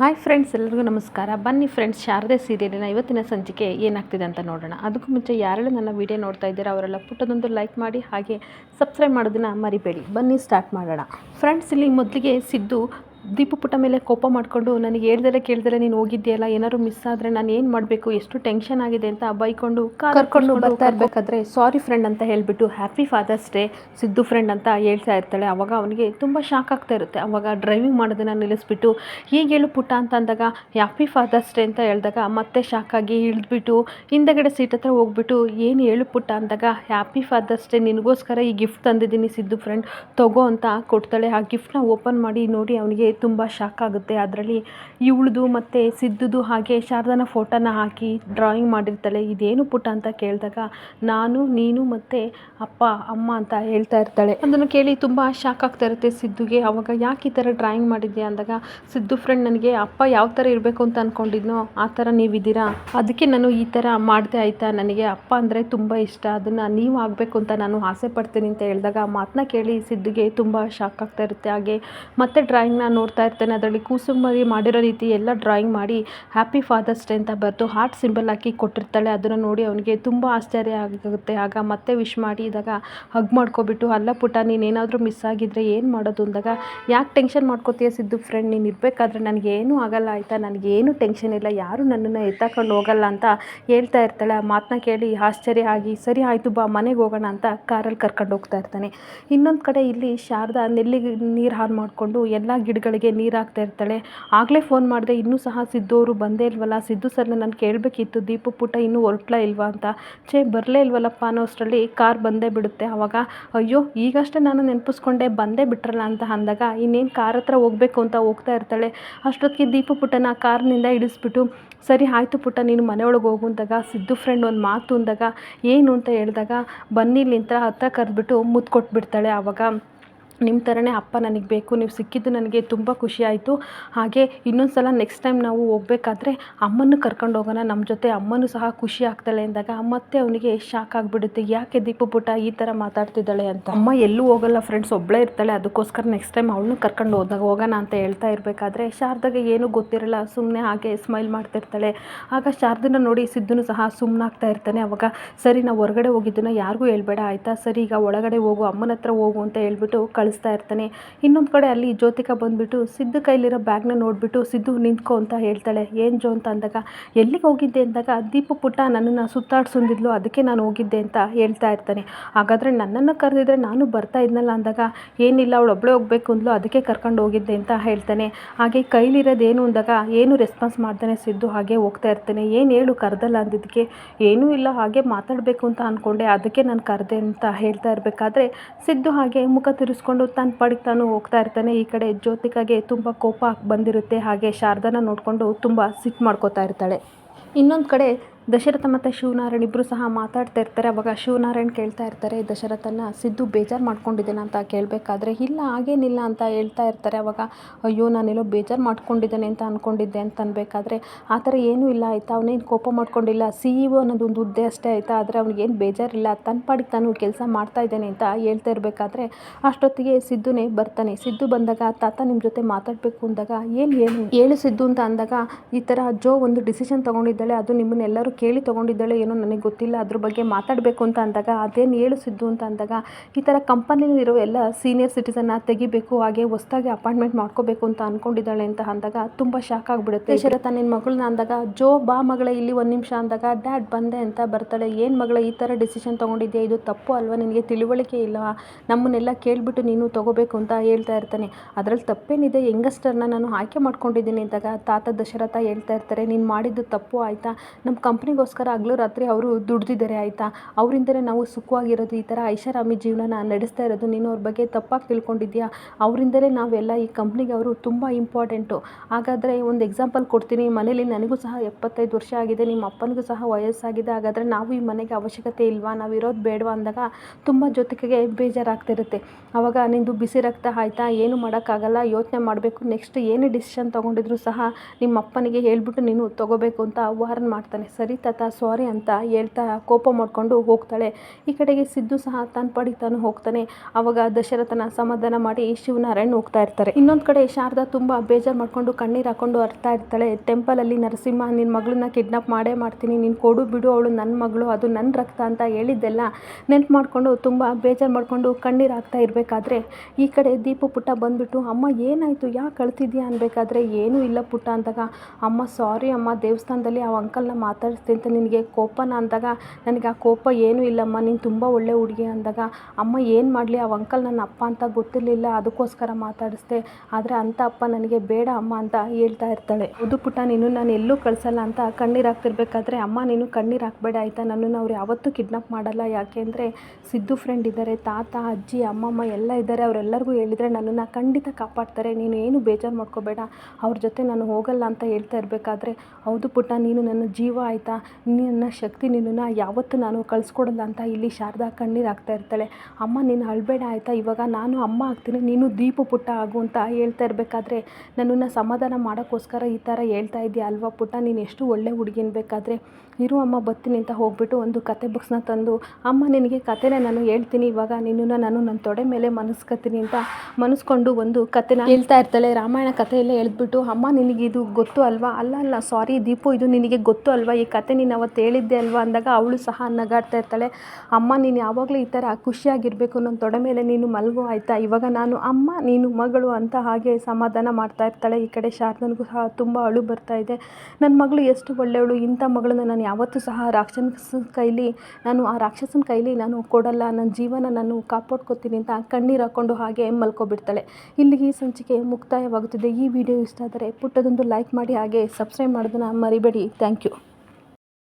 Hi friends ಎಲ್ಲರಿಗೂ ನಮಸ್ಕಾರ. ಬನ್ನಿ ಫ್ರೆಂಡ್ಸ್ ಶಾರದೆ ಸೀರಿಯಲಿನ ಇವತ್ತಿನ ಸಂಚಿಕೆ ಏನಾಗ್ತಿದೆ ಅಂತ ನೋಡೋಣ. ಅದಕ್ಕೂ ಮುಂಚೆ ಯಾರೆಲ್ಲ ನನ್ನ ವಿಡಿಯೋ ನೋಡ್ತಾ ಇದ್ದೀರಾ, ಅವರೆಲ್ಲ ಪುಟ್ಟದೊಂದು ಲೈಕ್ ಮಾಡಿ, ಹಾಗೆ ಸಬ್ಸ್ಕ್ರೈಬ್ ಮಾಡೋದನ್ನ ಮರಿಬೇಡಿ. ಬನ್ನಿ ಸ್ಟಾರ್ಟ್ ಮಾಡೋಣ. ಫ್ರೆಂಡ್ಸ್ ಇಲ್ಲಿ ಮೊದಲಿಗೆ ಸಿದ್ದು ದೀಪು ಪುಟ್ಟ ಮೇಲೆ ಕೋಪ ಮಾಡಿಕೊಂಡು ನನಗೆ ಹೇಳ್ದಲೆ ಕೇಳ್ದಲೆ ನೀನು ಹೋಗಿದ್ದೀಯಲ್ಲ ಏನಾದ್ರು ಮಿಸ್ ಆದರೆ ನಾನು ಏನು ಮಾಡಬೇಕು? ಎಷ್ಟು ಟೆನ್ಷನ್ ಆಗಿದೆ ಅಂತ ಬೈಕೊಂಡು ಕರ್ಕೊಂಡು ಬರ್ತಾ ಇರಬೇಕಾದ್ರೆ ಸಾರಿ ಫ್ರೆಂಡ್ ಅಂತ ಹೇಳಿಬಿಟ್ಟು happy father's day Siddu friend ಅಂತ ಹೇಳ್ತಾ ಇರ್ತಾಳೆ. ಅವಾಗ ಅವನಿಗೆ ತುಂಬ ಶಾಕ್ ಆಗ್ತಾ ಇರುತ್ತೆ. ಅವಾಗ ಡ್ರೈವಿಂಗ್ ಮಾಡೋದನ್ನು ನಿಲ್ಲಿಸ್ಬಿಟ್ಟು ಹೀಗೆ ಹೇಳು ಪುಟ್ಟ ಅಂತ ಅಂದಾಗ ಹ್ಯಾಪಿ ಫಾದರ್ಸ್ ಡೇ ಅಂತ ಹೇಳಿದಾಗ ಮತ್ತೆ ಶಾಕ್ ಆಗಿ ಇಳಿದ್ಬಿಟ್ಟು ಹಿಂದೆಗಡೆ ಸೀಟ್ ಹತ್ರ ಹೋಗ್ಬಿಟ್ಟು ಏನು ಹೇಳು ಪುಟ್ಟ ಅಂದಾಗ ಹ್ಯಾಪಿ ಫಾದರ್ಸ್ ಡೇ ನಿನಗೋಸ್ಕರ ಈ ಗಿಫ್ಟ್ ತಂದಿದ್ದೀನಿ ಸಿದ್ದು ಫ್ರೆಂಡ್ ತಗೋ ಅಂತ ಕೊಡ್ತಾಳೆ. ಆ ಗಿಫ್ಟ್ನ ಓಪನ್ ಮಾಡಿ ನೋಡಿ ಅವನಿಗೆ ತುಂಬ ಶಾಕ್ ಆಗುತ್ತೆ. ಅದರಲ್ಲಿ ಇವಳದು ಮತ್ತು ಸಿದ್ದುದು ಹಾಗೆ ಶಾರದನ ಫೋಟೋನ ಹಾಕಿ ಡ್ರಾಯಿಂಗ್ ಮಾಡಿರ್ತಾಳೆ. ಇದೇನು ಪುಟ ಅಂತ ಕೇಳಿದಾಗ ನಾನು, ನೀನು ಮತ್ತು ಅಪ್ಪ, ಅಮ್ಮ ಅಂತ ಹೇಳ್ತಾ ಇರ್ತಾಳೆ. ಅದನ್ನು ಕೇಳಿ ತುಂಬ ಶಾಕ್ ಆಗ್ತಾ ಇರುತ್ತೆ ಸಿದ್ದುಗೆ. ಅವಾಗ ಯಾಕೆ ಈ ಥರ ಡ್ರಾಯಿಂಗ್ ಮಾಡಿದ್ಯಾ ಅಂದಾಗ, ಸಿದ್ದು ಫ್ರೆಂಡ್ ನನಗೆ, ಅಪ್ಪ, ಯಾವ ಥರ ಇರಬೇಕು ಅಂತ ಅಂದ್ಕೊಂಡಿದ್ನೋ ಆ ಥರ ನೀವಿದ್ದೀರಾ? ಅದಕ್ಕೆ ನಾನು ಈ ಥರ ಮಾಡಿದೆ ಆಯಿತಾ? ನನಗೆ ಅಪ್ಪ ಅಂದರೆ ತುಂಬ ಇಷ್ಟ. ಅದನ್ನು ನೀವು ಆಗಬೇಕು ಅಂತ ನಾನು ಆಸೆ ಪಡ್ತೀನಿ ಅಂತ ಹೇಳಿದಾಗ ಆ ಮಾತನ್ನ ಕೇಳಿ ಸಿದ್ದುಗೆ ತುಂಬ ಶಾಕ್ ಆಗ್ತಾ ಇರುತ್ತೆ. ಹಾಗೆ ಮತ್ತೆ ಡ್ರಾಯಿಂಗ್ನ ನೋಡ್ತಾ ಇರ್ತೇನೆ. ಅದರಲ್ಲಿ ಕೂಸುಂಬರಿ ಮಾಡಿರೋ ರೀತಿ ಎಲ್ಲ ಡ್ರಾಯಿಂಗ್ ಮಾಡಿ ಹ್ಯಾಪಿ ಫಾದರ್ಸ್ ಡೇ ಅಂತ ಬರೆದು ಹಾರ್ಟ್ ಸಿಂಬಲ್ ಹಾಕಿ ಕೊಟ್ಟಿರ್ತಾಳೆ. ಅದನ್ನು ನೋಡಿ ಅವನಿಗೆ ತುಂಬ ಆಶ್ಚರ್ಯ ಆಗುತ್ತೆ. ಆಗ ಮತ್ತೆ ವಿಶ್ ಮಾಡಿ, ಇದಾಗ ಹಗ್ ಮಾಡ್ಕೊಬಿಟ್ಟು, ಅಲ್ಲ ಪುಟ್ಟ ನೀನೇನಾದರೂ ಮಿಸ್ ಆಗಿದ್ರೆ ಏನು ಮಾಡೋದು? ಅಂದಾಗ, ಯಾಕೆ ಟೆನ್ಷನ್ ಮಾಡ್ಕೋತೀಯ ಸಿದ್ದು ಫ್ರೆಂಡ್ ನೀನು ಇರಬೇಕಾದ್ರೆ ನನಗೇನು ಆಗಲ್ಲ ಆಯಿತಾ? ನನಗೇನು ಟೆನ್ಷನ್ ಇಲ್ಲ. ಯಾರು ನನ್ನನ್ನು ಎತ್ತಕೊಂಡು ಹೋಗಲ್ಲ ಅಂತ ಹೇಳ್ತಾ ಇರ್ತಾಳೆ. ಆ ಮಾತನ್ನ ಕೇಳಿ ಆಶ್ಚರ್ಯ ಆಗಿ, ಸರಿ ಆಯಿತು ಬಾ, ಮನೆಗೆ ಹೋಗೋಣ ಅಂತ ಕಾರಲ್ಲಿ ಕರ್ಕೊಂಡು ಹೋಗ್ತಾ ಇರ್ತಾನೆ. ಇನ್ನೊಂದು ಕಡೆ ಇಲ್ಲಿ ಶಾರದಾ ನೆಲ್ಲಿಗೆ ನೀರು ಹಾನ್ ಮಾಡಿಕೊಂಡು ಎಲ್ಲ ಗಿಡಗಳಿಗೆ ನೀರು ಹಾಕ್ತಾ ಇರ್ತಾಳೆ. ಆಗಲೇ ಫೋನ್ ಮಾಡಿದೆ, ಇನ್ನೂ ಸಹ ಸಿದ್ದು ಅವರು ಬಂದೇ ಇಲ್ವಲ್ಲ? ಸಿದ್ದು ಸರ್ನ ನಾನು ಕೇಳಬೇಕಿತ್ತು. ದೀಪು ಪುಟ್ಟ ಇನ್ನೂ ಹೊರಟ್ಲಾ ಇಲ್ವಾ? ಅಂತ. ಛೇ, ಬರಲೇ ಇಲ್ವಲ್ಲಪ್ಪ ಅನ್ನೋ ಅಷ್ಟರಲ್ಲಿ ಕಾರ್ ಬಂದೇ ಬಿಡುತ್ತೆ ಆವಾಗ ಅಯ್ಯೋ, ಈಗಷ್ಟೇ ನಾನು ನೆನಪಿಸ್ಕೊಂಡೆ ಬಂದೇ ಬಿಟ್ರಲ್ಲ? ಅಂತ ಅಂದಾಗ, ಇನ್ನೇನು ಕಾರ್ ಹತ್ರ ಹೋಗಬೇಕು ಅಂತ ಹೋಗ್ತಾ ಇರ್ತಾಳೆ. ಅಷ್ಟೊತ್ತಿಗೆ ದೀಪು ಪುಟ್ಟನ ಕಾರ್ನಿಂದ ಇಳಿಸ್ಬಿಟ್ಟು, ಸರಿ ಆಯಿತು ಪುಟ್ಟ ನೀನು ಮನೆಯೊಳಗೆ ಹೋಗು ಅಂದಾಗ, ಸಿದ್ದು ಫ್ರೆಂಡ್ ಒಂದು ಮಾತು ಅಂದಾಗ, ಏನು? ಅಂತ ಹೇಳಿದಾಗ, ಬನ್ನಿ ಅಂತ ಹತ್ರ ಕರೆದ್ಬಿಟ್ಟು ಮುತ್ತು ಕೊಟ್ಬಿಡ್ತಾಳೆ ಆವಾಗ ನಿಮ್ಮ ಥರನೇ ಅಪ್ಪ ನನಗೆ ಬೇಕು, ನೀವು ಸಿಕ್ಕಿದ್ದು ನನಗೆ ತುಂಬ ಖುಷಿ ಆಯಿತು. ಹಾಗೆ ಇನ್ನೊಂದು ಸಲ ನೆಕ್ಸ್ಟ್ ಟೈಮ್ ನಾವು ಹೋಗ್ಬೇಕಾದ್ರೆ ಅಮ್ಮನ್ನು ಕರ್ಕೊಂಡು ಹೋಗೋಣ, ನಮ್ಮ ಜೊತೆ ಅಮ್ಮನೂ ಸಹ ಖುಷಿ ಆಗ್ತಾಳೆ ಅಂದಾಗ ಮತ್ತೆ ಅವನಿಗೆ ಶಾಕ್ ಆಗಿಬಿಡುತ್ತೆ. ಯಾಕೆ ದೀಪ ಪುಟ ಈ ಥರ ಮಾತಾಡ್ತಿದ್ದಾಳೆ ಅಂತ? ಅಮ್ಮ ಎಲ್ಲೂ ಹೋಗಲ್ಲ ಫ್ರೆಂಡ್ಸ್ ಒಬ್ಬಳೇ ಇರ್ತಾಳೆ. ಅದಕ್ಕೋಸ್ಕರ ನೆಕ್ಸ್ಟ್ ಟೈಮ್ ಅವಳನ್ನು ಕರ್ಕೊಂಡು ಹೋದಾಗ ಹೋಗೋಣ ಅಂತ ಹೇಳ್ತಾ ಇರಬೇಕಾದ್ರೆ ಶಾರದಾಗೆ ಏನೂ ಗೊತ್ತಿರಲ್ಲ. ಸುಮ್ಮನೆ ಹಾಗೆ ಸ್ಮೈಲ್ ಮಾಡ್ತಿರ್ತಾಳೆ. ಆಗ ಶಾರದನ ನೋಡಿ ಸಿದ್ದುನು ಸಹ ಸುಮ್ಮನಾಗ್ತಾ ಇರ್ತಾನೆ. ಅವಾಗ ಸರಿ, ನಾವು ಹೊರಗಡೆ ಹೋಗಿದ್ದನ್ನು ಯಾರಿಗೂ ಹೇಳ್ಬೇಡ, ಆಯಿತಾ? ಸರಿ, ಈಗ ಒಳಗಡೆ ಹೋಗು ಅಮ್ಮನ ಹತ್ರ ಹೋಗು ಅಂತ ಹೇಳ್ಬಿಟ್ಟು ಕಳಿಸ್ತಾ ಇರ್ತಾನೆ. ಇನ್ನೊಂದು ಕಡೆ ಅಲ್ಲಿ ಜ್ಯೋತಿಕ ಬಂದುಬಿಟ್ಟು ಸಿದ್ದು ಕೈಲಿರೋ ಬ್ಯಾಗ್ನ ನೋಡಿಬಿಟ್ಟು ಸಿದ್ದು ನಿಂತ್ಕೊ ಅಂತ ಹೇಳ್ತಾಳೆ. ಏನು ಜೋ ಅಂತ ಅಂದಾಗ, ಎಲ್ಲಿಗೆ ಹೋಗಿದ್ದೆ? ಅಂದಾಗ, ದೀಪ ಪುಟ್ಟ ನನ್ನನ್ನು ಸುತ್ತಾಡ್ಸೊಂದಿದ್ಲು ಅದಕ್ಕೆ ನಾನು ಹೋಗಿದ್ದೆ ಅಂತ ಹೇಳ್ತಾ ಇರ್ತಾನೆ. ಹಾಗಾದರೆ ನನ್ನನ್ನು ಕರೆದಿದ್ರೆ ನಾನು ಬರ್ತಾ ಇದ್ನಲ್ಲ ಅಂದಾಗ, ಏನಿಲ್ಲ, ಅವಳು ಒಬ್ಬಳೇ ಹೋಗಬೇಕು ಅಂದ್ಲು, ಅದಕ್ಕೆ ಕರ್ಕೊಂಡು ಹೋಗಿದ್ದೆ ಅಂತ ಹೇಳ್ತಾನೆ. ಹಾಗೆ ಕೈಲಿರೋದೇನು ಅಂದಾಗ, ಏನು ರೆಸ್ಪಾನ್ಸ್ ಮಾಡ್ತಾನೆ ಸಿದ್ದು, ಹಾಗೆ ಹೋಗ್ತಾ ಇರ್ತಾನೆ. ಏನು ಹೇಳು, ಕರೆದಲ್ಲ ಅಂದಿದ್ದಕ್ಕೆ ಏನೂ ಇಲ್ಲ, ಹಾಗೆ ಮಾತಾಡಬೇಕು ಅಂತ ಅಂದ್ಕೊಂಡೆ ಅದಕ್ಕೆ ನಾನು ಕರೆದೆ ಅಂತ ಹೇಳ್ತಾ ಇರಬೇಕಾದ್ರೆ ಸಿದ್ದು ಹಾಗೆ ಮುಖ ತಿರ್ಸ್ಕೊಂಡು ತನ್ನ ಪಾಡಿಗೆ ತಾನು ಹೋಗ್ತಾ ಇರ್ತಾನೆ. ಈ ಕಡೆ ಜ್ಯೋತಿಕಾಗೆ ತುಂಬ ಕೋಪ ಬಂದಿರುತ್ತೆ. ಹಾಗೆ ಶಾರದಾನ ನೋಡಿಕೊಂಡು ತುಂಬ ಸಿಟ್ಟು ಮಾಡ್ಕೋತಾ ಇರ್ತಾಳೆ. ಇನ್ನೊಂದು ಕಡೆ ದಶರಥ ಮತ್ತು ಶಿವನಾರಾಯಣ್ ಇಬ್ಬರು ಸಹ ಮಾತಾಡ್ತಾ ಇರ್ತಾರೆ. ಅವಾಗ ಶಿವನಾರಾಯಣ್ ಕೇಳ್ತಾ ಇರ್ತಾರೆ ದಶರಥನ ಸಿದ್ದು ಬೇಜಾರು ಮಾಡ್ಕೊಂಡಿದ್ದೇನೆ ಅಂತ ಕೇಳಬೇಕಾದ್ರೆ ಇಲ್ಲ, ಹಾಗೇನಿಲ್ಲ ಅಂತ ಹೇಳ್ತಾ ಇರ್ತಾರೆ. ಅವಾಗ, ಅಯ್ಯೋ, ನಾನೆಲ್ಲೋ ಬೇಜಾರು ಮಾಡ್ಕೊಂಡಿದ್ದೇನೆ ಅಂತ ಅಂದ್ಕೊಂಡಿದ್ದೆ ಅಂತ ಅನ್ಬೇಕಾದ್ರೆ, ಆ ಥರ ಏನೂ ಇಲ್ಲ ಆಯಿತಾ? ಅವನೇನು ಕೋಪ ಮಾಡ್ಕೊಂಡಿಲ್ಲ? ಸಿ ಇ ಒ ಅನ್ನೋದೊಂದು ಹುದ್ದೆ ಅಷ್ಟೇ ಆಯಿತಾ? ಆದರೆ ಅವ್ನಿಗೇನು ಬೇಜಾರಿಲ್ಲ ತನ್ನ ಪಾಡಿಗೆ ತಾನು ಕೆಲಸ ಮಾಡ್ತಾ ಇದ್ದೇನೆ ಅಂತ ಹೇಳ್ತಾ ಇರಬೇಕಾದ್ರೆ, ಅಷ್ಟೊತ್ತಿಗೆ ಸಿದ್ದುನೇ ಬರ್ತಾನೆ. ಸಿದ್ದು ಬಂದಾಗ, ತಾತ ನಿಮ್ಮ ಜೊತೆ ಮಾತಾಡಬೇಕು ಅಂದಾಗ, ಏನು ಏನು? ಹೇಳು ಸಿದ್ದು ಅಂತ ಅಂದಾಗ, ಈ ಥರ ಜೋ ಒಂದು ಡಿಸಿಷನ್ ತೊಗೊಂಡಿದ್ದಾಳೆ. ಅದು ನಿಮ್ಮನ್ನೆಲ್ಲರೂ ಕೇಳಿ ತೊಗೊಂಡಿದ್ದಾಳೆ, ಏನೋ ನನಗೆ ಗೊತ್ತಿಲ್ಲ, ಅದ್ರ ಬಗ್ಗೆ ಮಾತಾಡಬೇಕು ಅಂತ ಅಂದಾಗ, ಅದೇನು ಹೇಳು ಸಿದ್ದು ಅಂತ ಅಂದಾಗ, ಈ ಥರ ಕಂಪನಿಲಿರೋ ಎಲ್ಲ ಸೀನಿಯರ್ ಸಿಟಿಸನ್ನ ತೆಗಿಬೇಕು, ಹಾಗೆ ಹೊಸ್ದಾಗಿ ಅಪಾಯಿಂಟ್ಮೆಂಟ್ ಮಾಡ್ಕೋಬೇಕು ಅಂತ ಅಂದ್ಕೊಂಡಿದ್ದಾಳೆ ಅಂತ ಅಂದಾಗ ತುಂಬ ಶಾಕ್ ಆಗಿಬಿಡುತ್ತೆ. ದಶರಥ ನಿನ್ನ ಮಗಳನ್ನ ಅಂದಾಗ, ಜೋ, ಬಾ ಮಗಳ, ಇಲ್ಲಿ ಒಂದು ನಿಮಿಷ ಅಂದಾಗ, ಡ್ಯಾಡ್, ಬಂದೆ ಅಂತ ಬರ್ತಾಳೆ. ಏನು ಮಗಳ, ಈ ಥರ ಡಿಸಿಷನ್ ತೊಗೊಂಡಿದ್ಯಾ? ಇದು ತಪ್ಪು ಅಲ್ವಾ? ನಿನಗೆ ತಿಳುವಳಿಕೆ ಇಲ್ಲವಾ ನಮ್ಮನ್ನೆಲ್ಲ ಕೇಳಿಬಿಟ್ಟು ನೀನು ತೊಗೋಬೇಕು ಅಂತ ಹೇಳ್ತಾ ಇರ್ತಾನೆ. ಅದರಲ್ಲಿ ತಪ್ಪೇನಿದೆ? ಯಂಗಸ್ಟರ್ನ ನಾನು ಆಯ್ಕೆ ಮಾಡ್ಕೊಂಡಿದ್ದೀನಿ ಅಂದಾಗ, ತಾತ ದಶರಥ ಹೇಳ್ತಾ ಇರ್ತಾರೆ, ನೀನು ಮಾಡಿದ್ದು ತಪ್ಪು, ಆಯಿತಾ? ನಮ್ಮ ಕಂಪ್ನಿಗೋಸ್ಕರ ಆಗಲೂ ರಾತ್ರಿ ಅವರು ದುಡ್ದಿದ್ದಾರೆ, ಆಯಿತಾ? ಅವರಿಂದಲೇ ನಾವು ಸುಖವಾಗಿರೋದು ಈ ಥರ ಐಷಾರಾಮಿ ಜೀವನನ ನಡೆಸ್ತಾ ಇರೋದು. ನೀನು ಅವ್ರ ಬಗ್ಗೆ ತಪ್ಪಾಗಿ ತಿಳ್ಕೊಂಡಿದ್ಯಾ ಅವರಿಂದಲೇ ನಾವೆಲ್ಲ ಈ ಕಂಪ್ನಿಗೆ ಅವರು ತುಂಬ ಇಂಪಾರ್ಟೆಂಟು. ಹಾಗಾದರೆ ಒಂದು ಎಕ್ಸಾಂಪಲ್ ಕೊಡ್ತೀನಿ. ಮನೇಲಿ ನನಗೂ ಸಹ ಎಪ್ಪತ್ತೈದು ವರ್ಷ ಆಗಿದೆ. ನಿಮ್ಮ ಅಪ್ಪನಿಗೂ ಸಹ ವಯಸ್ಸಾಗಿದೆ. ಹಾಗಾದರೆ ನಾವು ಈ ಮನೆಗೆ ಅವಶ್ಯಕತೆ ಇಲ್ವಾ? ನಾವು ಇರೋದು ಬೇಡವಾ ಅಂದಾಗ ತುಂಬ ಜೊತೆಗೆ ಬೇಜಾರಾಗ್ತಿರುತ್ತೆ. ಆವಾಗ ನಿಂದು ಬಿಸಿ ರಕ್ತ ಆಯಿತಾ? ಏನು ಮಾಡೋಕ್ಕಾಗಲ್ಲ? ಯೋಚನೆ ಮಾಡಬೇಕು. ನೆಕ್ಸ್ಟ್ ಏನೇ ಡಿಸಿಷನ್ ತೊಗೊಂಡಿದ್ರು ಸಹ ನಿಮ್ಮ ಅಪ್ಪನಿಗೆ ಹೇಳಿಬಿಟ್ಟು ನೀನು ತೊಗೋಬೇಕು ಅಂತ ವಾರನ್ ಮಾಡ್ತಾನೆ. ಸರಿ? ಸರಿ ತಾತ ಸಾರಿ ಅಂತ ಹೇಳ್ತಾ ಕೋಪ ಮಾಡಿಕೊಂಡು ಹೋಗ್ತಾಳೆ. ಈ ಕಡೆಗೆ ಸಿದ್ದು ಸಹ ತನ್ನ ಪಡಿ ತಾನು ಹೋಗ್ತಾನೆ. ಆವಾಗ ದಶರಥನ ಸಮಾಧಾನ ಮಾಡಿ ಶಿವನಾರಾಯಣ ಹೋಗ್ತಾ ಇರ್ತಾರೆ. ಇನ್ನೊಂದು ಕಡೆ ಶಾರದಾ ತುಂಬ ಬೇಜಾರು ಮಾಡಿಕೊಂಡು ಕಣ್ಣೀರು ಹಾಕೊಂಡು ಅರ್ತಾ ಇರ್ತಾಳೆ. ಟೆಂಪಲಲ್ಲಿ ನರಸಿಂಹ ನಿನ್ನ ಮಗಳನ್ನ ಕಿಡ್ನಾಪ್ ಮಾಡೇ ಮಾಡ್ತೀನಿ. ನೀನು ಕೊಡು ಬಿಡು, ಅವಳು ನನ್ನ ಮಗಳು, ಅದು ನನ್ನ ರಕ್ತ ಅಂತ ಹೇಳಿದ್ದೆಲ್ಲ ನೆನ್ಪು ಮಾಡಿಕೊಂಡು ತುಂಬ ಬೇಜಾರು ಮಾಡಿಕೊಂಡು ಕಣ್ಣೀರು ಹಾಕ್ತಾ ಇರಬೇಕಾದ್ರೆ ಈ ಕಡೆ ದೀಪ ಪುಟ್ಟ ಬಂದುಬಿಟ್ಟು, ಅಮ್ಮ, ಏನಾಯಿತು? ಯಾಕೆ ಕಳ್ತಿದ್ಯಾ ಅನ್ಬೇಕಾದ್ರೆ, ಏನೂ ಇಲ್ಲ ಪುಟ್ಟ ಅಂದಾಗ, ಅಮ್ಮ ಸಾರಿ ಅಮ್ಮ, ದೇವಸ್ಥಾನದಲ್ಲಿ ಆ ಅಂಕಲ್ನ ಮಾತಾಡಿಸ್ದೆ ಅಂತ ನಿನಗೆ ಕೋಪನ ಅಂದಾಗ, ನನಗೆ ಆ ಕೋಪ ಏನೂ ಇಲ್ಲಮ್ಮ, ನೀನು ತುಂಬ ಒಳ್ಳೆ ಹುಡುಗಿ ಅಂದಾಗ, ಅಮ್ಮ, ಏನು ಮಾಡಲಿ? ಆ ಅಂಕಲ್ ನನ್ನ ಅಪ್ಪ ಅಂತ ಗೊತ್ತಿರಲಿಲ್ಲ, ಅದಕ್ಕೋಸ್ಕರ ಮಾತಾಡಿಸ್ದೆ. ಆದರೆ ಅಂಥ ಅಪ್ಪ ನನಗೆ ಬೇಡ ಅಮ್ಮ ಅಂತ ಹೇಳ್ತಾ ಇರ್ತಾಳೆ. ಹೌದು ಪುಟ್ಟ, ನೀನು ನಾನು ಎಲ್ಲೂ ಕಳಿಸಲ್ಲ ಅಂತ ಕಣ್ಣೀರು ಹಾಕ್ತಿರ್ಬೇಕಾದ್ರೆ, ಅಮ್ಮ, ನೀನು ಕಣ್ಣೀರು ಹಾಕ್ಬೇಡ ಆಯಿತಾ? ನನ್ನನ್ನು ಅವ್ರು ಯಾವತ್ತೂ ಕಿಡ್ನಾಪ್ ಮಾಡಲ್ಲ. ಯಾಕೆ ಅಂದರೆ, ಸಿದ್ದು ಫ್ರೆಂಡ್ ಇದ್ದಾರೆ ತಾತ, ಅಜ್ಜಿ, ಅಮ್ಮಮ್ಮ ಎಲ್ಲ ಇದ್ದಾರೆ ಅವರೆಲ್ಲರಿಗೂ ಹೇಳಿದರೆ ನನ್ನನ್ನು ಖಂಡಿತ ಕಾಪಾಡ್ತಾರೆ. ನೀನು ಏನು ಬೇಜಾರು ಮಾಡ್ಕೋಬೇಡ. ಅವ್ರ ಜೊತೆ ನಾನು ಹೋಗಲ್ಲ ಅಂತ ಹೇಳ್ತಾ ಇರಬೇಕಾದ್ರೆ, ಹೌದು ಪುಟ್ಟ, ನೀನು ನನ್ನ ಜೀವ ಆಯಿತಾ? ನನ್ನ ಶಕ್ತಿ ನಿನ್ನನ್ನು ಯಾವತ್ತೂ ನಾನು ಕಳಿಸ್ಕೊಡಲ್ಲ ಅಂತ ಇಲ್ಲಿ ಶಾರದಾ ಕಣ್ಣೀರು ಹಾಕ್ತಾ ಇರ್ತಾಳೆ. ಅಮ್ಮ, ನೀನು ಅಳಬೇಡ ಆಯಿತಾ? ಇವಾಗ ನಾನು ಅಮ್ಮ ಆಗ್ತೀನಿ, ನೀನು ದೀಪ ಪುಟ್ಟ ಆಗು ಅಂತ ಹೇಳ್ತಾ ಇರಬೇಕಾದ್ರೆ, ನನ್ನನ್ನು ಸಮಾಧಾನ ಮಾಡೋಕ್ಕೋಸ್ಕರ ಈ ಥರ ಹೇಳ್ತಾ ಇದೆಯಾ ಅಲ್ವಾ ಪುಟ್ಟ? ನೀನು ಎಷ್ಟು ಒಳ್ಳೆ ಹುಡುಗಿ ಬೇಕಾದರೆ, ಇರು ಅಮ್ಮ, ಬರ್ತೀನಿ ಅಂತ ಹೋಗ್ಬಿಟ್ಟು ಒಂದು ಕತೆ ಬುಕ್ಸ್ನ ತಂದು, ಅಮ್ಮ, ನಿನಗೆ ಕತೆನ ನಾನು ಹೇಳ್ತೀನಿ, ಇವಾಗ ನಿನ್ನನ್ನು ನಾನು ನನ್ನ ತೊಡೆ ಮೇಲೆ ಮನಸ್ಕೊತೀನಿ ಅಂತ ಮನಸ್ಕೊಂಡು ಒಂದು ಕತೆನ ಹೇಳ್ತಾ ಇರ್ತಾಳೆ. ರಾಮಾಯಣ ಕಥೆಯೆಲ್ಲ ಹೇಳ್ಬಿಟ್ಟು, ಅಮ್ಮ ನಿನಗೆ ಇದು ಗೊತ್ತು ಅಲ್ವಾ? ಅಲ್ಲ ಅಲ್ಲ ಸಾರಿ ದೀಪು, ಇದು ನಿನಗೆ ಗೊತ್ತು ಅಲ್ವಾ? ಈ ಕತೆ ನೀನು ಅವತ್ತು ಹೇಳಿದ್ದೆ ಅಲ್ವಾ? ಅಂದಾಗ ಅವಳು ಸಹ ನಗಾಡ್ತಾ ಇರ್ತಾಳೆ. ಅಮ್ಮ, ನೀನು ಯಾವಾಗಲೂ ಈ ಥರ ಖುಷಿಯಾಗಿರಬೇಕು ನನ್ನ ತೊಡೆ ಮೇಲೆ ನೀನು ಮಲಗು, ಆಯಿತಾ? ಇವಾಗ ನಾನು, ಅಮ್ಮ, ನೀನು ಮಗಳು ಅಂತ ಹಾಗೆ ಸಮಾಧಾನ ಮಾಡ್ತಾ ಇರ್ತಾಳೆ. ಈ ಕಡೆ ಶಾರದನಿಗೂ ಸಹ ತುಂಬ ಅಳು ಬರ್ತಾ ಇದೆ. ನನ್ನ ಮಗಳು ಎಷ್ಟು ಒಳ್ಳೆಯವಳು. ಇಂಥ ಮಗಳನ್ನ ನಾನು ಯಾವತ್ತೂ ಸಹ ರಾಕ್ಷಸನ ಕೈಲಿ, ನಾನು ಆ ರಾಕ್ಷಸನ ಕೈಲಿ ನಾನು ಕೊಡಲ್ಲ. ನನ್ನ ಜೀವನ ನಾನು ಕಾಪಾಡ್ಕೊತೀನಿ ಅಂತ ಕಣ್ಣೀರು ಹಾಕ್ಕೊಂಡು ಹಾಗೆ ಮಲ್ಕೊಬಿಡ್ತಾಳೆ. ಇಲ್ಲಿಗೆ ಈ ಸಂಚಿಕೆ ಮುಕ್ತಾಯವಾಗುತ್ತಿದೆ. ಈ ವಿಡಿಯೋ ಇಷ್ಟ ಆದರೆ ಪುಟ್ಟದೊಂದು ಲೈಕ್ ಮಾಡಿ, ಹಾಗೆ ಸಬ್ಸ್ಕ್ರೈಬ್ ಮಾಡೋದನ್ನು ಮರಿಬೇಡಿ. Thank you.